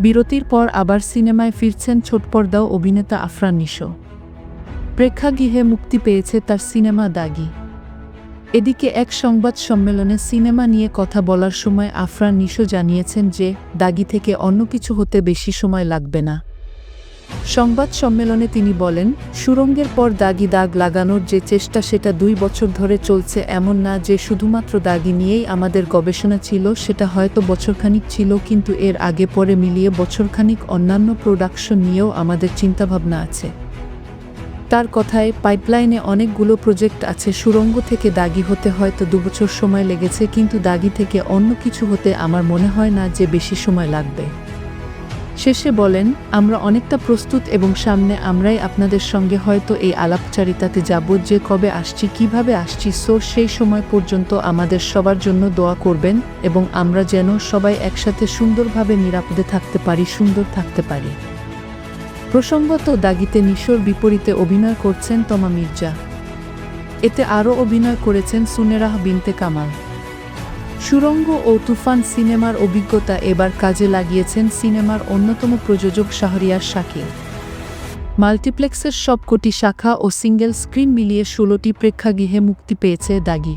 বিরতির পর আবার সিনেমায় ফিরছেন ছোটপর্দাও অভিনেতা আফরান নিশো। প্রেক্ষাগৃহে মুক্তি পেয়েছে তার সিনেমা দাগি। এদিকে এক সংবাদ সম্মেলনে সিনেমা নিয়ে কথা বলার সময় আফরান নিশো জানিয়েছেন যে, দাগি থেকে অন্য কিছু হতে বেশি সময় লাগবে না। সংবাদ সম্মেলনে তিনি বলেন, সুরঙ্গের পর দাগি দাগ লাগানোর যে চেষ্টা সেটা দুই বছর ধরে চলছে এমন না যে শুধুমাত্র দাগি নিয়েই আমাদের গবেষণা ছিল, সেটা হয়তো বছরখানিক ছিল কিন্তু এর আগে পরে মিলিয়ে বছরখানিক অন্যান্য প্রোডাকশন নিয়েও আমাদের চিন্তাভাবনা আছে। তার কথায় পাইপলাইনে অনেকগুলো প্রজেক্ট আছে, সুরঙ্গ থেকে দাগি হতে হয়তো দুবছর সময় লেগেছে, কিন্তু দাগি থেকে অন্য কিছু হতে আমার মনে হয় না যে বেশি সময় লাগবে। শেষে বলেন, আমরা অনেকটা প্রস্তুত এবং সামনে আমরাই আপনাদের সঙ্গে হয়তো এই আলাপচারিতাতে যাব যে কবে আসছি, কীভাবে আসছি। সো, সেই সময় পর্যন্ত আমাদের সবার জন্য দোয়া করবেন এবং আমরা যেন সবাই একসাথে সুন্দরভাবে নিরাপদে থাকতে পারি, সুন্দর থাকতে পারি। প্রসঙ্গত, দাগিতে নিশোর বিপরীতে অভিনয় করছেন তমা মির্জা। এতে আরও অভিনয় করেছেন সুনেরাহ বিনতে কামাল। সুরঙ্গ ও তুফান সিনেমার অভিজ্ঞতা এবার কাজে লাগিয়েছেন সিনেমার অন্যতম প্রযোজক শাহরিয়ার শাকিল। মাল্টিপ্লেক্সের সবকটি শাখা ও সিঙ্গেল স্ক্রিন মিলিয়ে ষোলোটি প্রেক্ষাগৃহে মুক্তি পেয়েছে দাগি।